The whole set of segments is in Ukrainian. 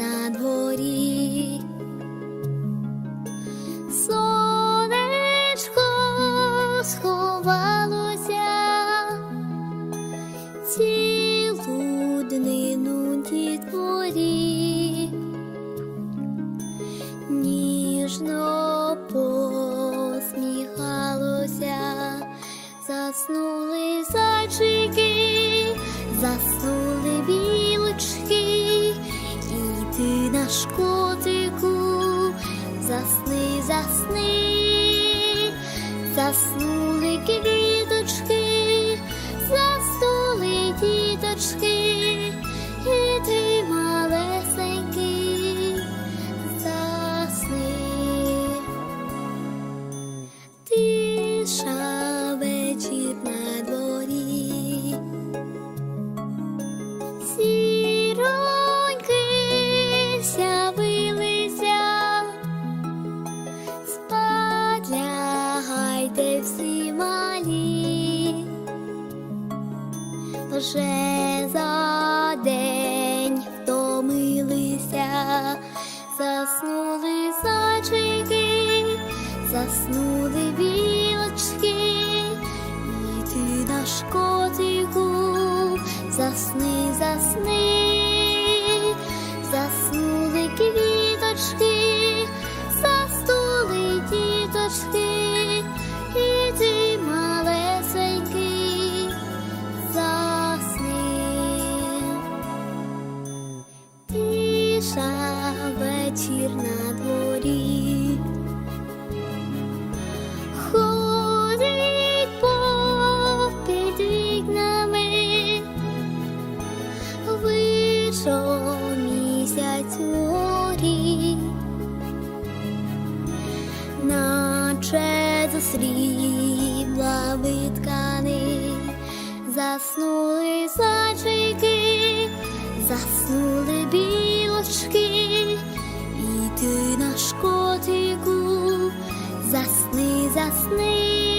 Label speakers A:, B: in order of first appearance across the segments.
A: not дотику, засни, засни, засни. заснули білочки, і ти наш котику, засни, засни, заснули квіточки, застули діточки, і ти малесенький засни. Тиша вечір на дворі. заснули зайчики, заснули білочки, і ти наш котику, засни, засни.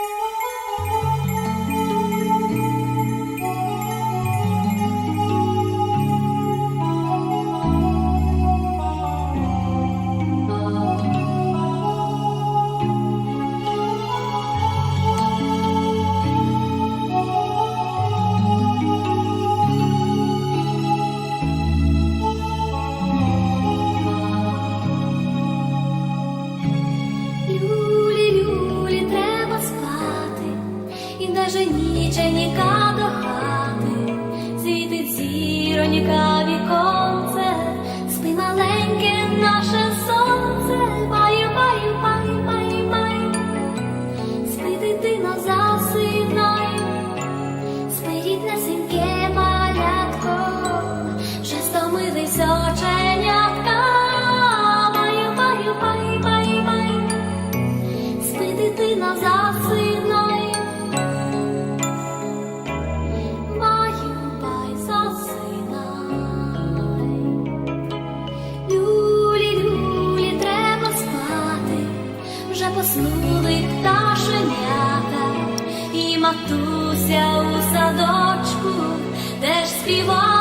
A: Thank you. Поснули пташенята, і матуся у садочку, теж співала